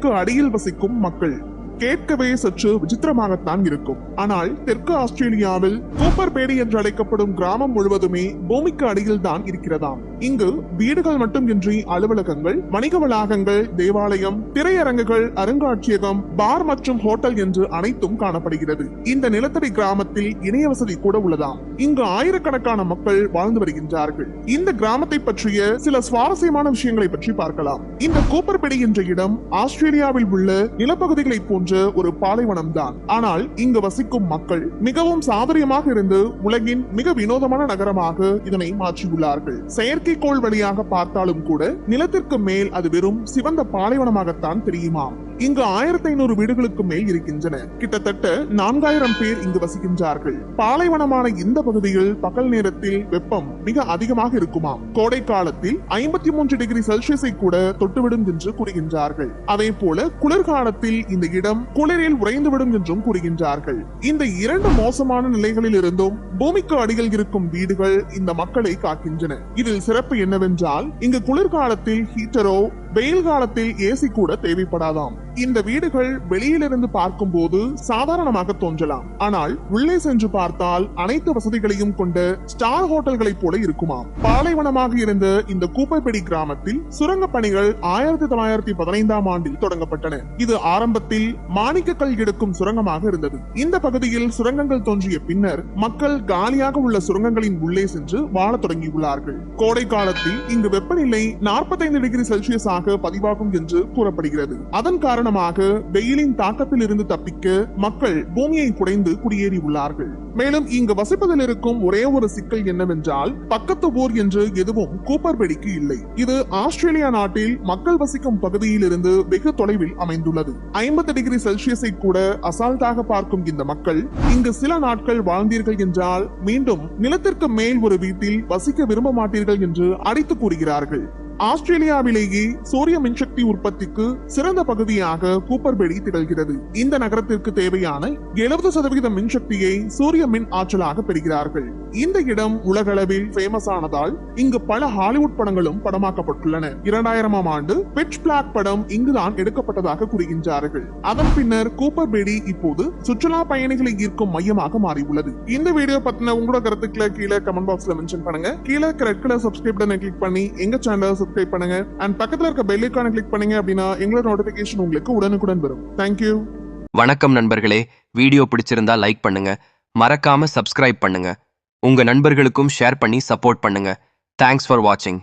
பூமிக்கு அடியில் வசிக்கும் மக்கள். கேட்கவே சற்று விசித்திரமாகத்தான் இருக்கும். ஆனால் தெற்கு ஆஸ்திரேலியாவில் கூப்பர்பேடி என்று அழைக்கப்படும் கிராமம் முழுவதுமே பூமிக்கு அடியில் தான் இருக்கிறதாம். இங்கு வீடுகள் மட்டுமின்றி அலுவலகங்கள் வணிக வளாகங்கள் தேவாலயம் திரையரங்குகள் அருங்காட்சியகம் பார் மற்றும் ஹோட்டல் என்று அனைத்தும் காணப்படுகிறது. இந்த நிலத்தடி கிராமத்தில் இணைய வசதி கூட உள்ளதாம். இங்கு ஆயிரக்கணக்கான மக்கள் வாழ்ந்து வருகின்றார்கள். இந்த கிராமத்தை பற்றிய சில சுவாரஸ்யமான விஷயங்களை பற்றி பார்க்கலாம். இந்த கூப்பர்பெடி என்ற இடம் ஆஸ்திரேலியாவில் உள்ள நிலப்பகுதிகளை போன்ற ஒரு பாலைவனம் தான் ஆனால் இங்கு வசிக்கும் மக்கள் மிகவும் சாதுரியமாக இருந்து உலகின் மிக வினோதமான நகரமாக இதனை மாற்றியுள்ளார்கள். செயற்கைக்கோள் வழியாக பார்த்தாலும் கூட நிலத்திற்கு மேல் அது வெறும் சிவந்த பாலைவனமாகத்தான் தெரியுமாம். இங்கு ஆயிரத்தி ஐநூறு வீடுகளுக்கு மேல் இருக்கின்றன. கிட்டத்தட்ட நான்காயிரம் பேர் இங்கு வசிக்கின்றார்கள். பாலைவனமான இந்த பகுதியில் பகல் நேரத்தில் வெப்பம் மிக அதிகமாக இருக்குமாம். கோடை காலத்தில் ஐம்பத்தி மூன்று டிகிரி செல்சியஸை கூட தொட்டுவிடும் என்று கூறுகின்றார்கள். அதே போல குளிர்காலத்தில் இந்த இடம் குளிரில் உறைந்துவிடும் என்றும் கூறுகின்றார்கள். இந்த இரண்டு மோசமான நிலைகளில் இருந்தும் பூமிக்கு அடியில் இருக்கும் வீடுகள் இந்த மக்களை காக்கின்றன. இதில் சிறப்பு என்னவென்றால் இங்கு குளிர்காலத்தில் ஹீட்டரோ வெயில் காலத்தில் ஏசி கூட தேவைப்படாதாம். இந்த வீடுகள் வெளியிலிருந்து பார்க்கும்போது சாதாரணமாக தோன்றலாம். ஆனால் உள்ளே சென்று பார்த்தால் அனைத்து வசதிகளையும் கொண்ட ஸ்டார் ஹோட்டல்களைப் போல இருக்குமாம் பாலைவனமாக இருந்த இந்த கூப்பைப்படி கிராமத்தில் சுரங்க பணிகள் ஆயிரத்தி தொள்ளாயிரத்தி பதினைந்தாம் ஆண்டில் தொடங்கப்பட்டன. இது ஆரம்பத்தில் மாணிக்கக்கல் எடுக்கும் சுரங்கமாக இருந்தது. இந்த பகுதியில் சுரங்கங்கள் தோன்றிய பின்னர் மக்கள் காலியாக உள்ள சுரங்கங்களின் உள்ளே சென்று வாழத் தொடங்கியுள்ளார்கள். கோடை காலத்தில் இங்கு வெப்பநிலை 45 டிகிரி செல்சியஸாக பதிவாகும் என்று கூறப்படுகிறது. அதன் காரணம் காரணமாக வெயிலின் தாக்கத்தில் இருந்து தப்பிக்க மக்கள் பூமியை குடைந்து குடியேறி உள்ளார்கள். மேலும் இங்கு வசிப்பதில் இருக்கும் ஒரே ஒரு சிக்கல் என்னவென்றால் பக்கத்து ஊர் என்று எதுவும் கூப்பர் வெடிக்கு இல்லை. இது ஆஸ்திரேலியா நாட்டில் மக்கள் வசிக்கும் பகுதியில் இருந்து வெகு தொலைவில் அமைந்துள்ளது. ஐம்பது டிகிரி செல்சியஸை கூட அசால்ட்டாக பார்க்கும் இந்த மக்கள் இங்கு சில நாட்கள் வாழ்ந்தீர்கள் என்றால் மீண்டும் நிலத்திற்கு மேல் ஒரு வீட்டில் வசிக்க விரும்ப மாட்டீர்கள் என்று அடித்து கூறுகிறார்கள். ஆஸ்திரேலியாவிலேயே சூரிய மின்சக்தி உற்பத்திக்கு சிறந்த பகுதியாக கூப்பர்பெடி திகழ்கிறது. இந்த நகரத்திற்கு தேவையான எழுபது சதவீத மின்சக்தியை சூரிய மின் ஆற்றலாக பெறுகிறார்கள். இந்த இடம் உலகளவில் ஃபேமஸ் ஆனதால் இங்கு பல ஹாலிவுட் படங்களும் படமாக்கப்பட்டுள்ளன. இரண்டாயிரமாம் ஆண்டு பிட்ச் பிளாக் படம் இங்குதான் எடுக்கப்பட்டதாக கூறுகின்றார்கள். அதன் பின்னர் கூப்பர்பெடி இப்போது சுற்றுலா பயணிகளை ஈர்க்கும் மையமாக மாறியுள்ளது. இந்த வீடியோ பத்தின உங்களோட கருத்துக்களை கீழே கமெண்ட் பாக்ஸ்ல மென்ஷன் பண்ணுங்க. கீழே ரெட் கலர் சப்ஸ்கிரைப் கிளிக் பண்ணி எங்க சேனலை சப்ஸ்கிரைப் பண்ணுங்க. அண்ட் பக்கத்துல இருக்க பெல் ஐக்கானை கிளிக் பண்ணீங்க அப்படின்னா எங்களோட நோட்டிபிகேஷன் உங்களுக்கு உடனுக்குடன் வரும். தேங்க்யூ வணக்கம் நண்பர்களே. வீடியோ பிடிச்சிருந்தா லைக் பண்ணுங்க. மறக்காம சப்ஸ்கிரைப் பண்ணுங்க. உங்க நண்பர்களுக்கும் ஷேர் பண்ணி சப்போர்ட் பண்ணுங்க. தேங்க்ஸ் ஃபார் வாட்சிங்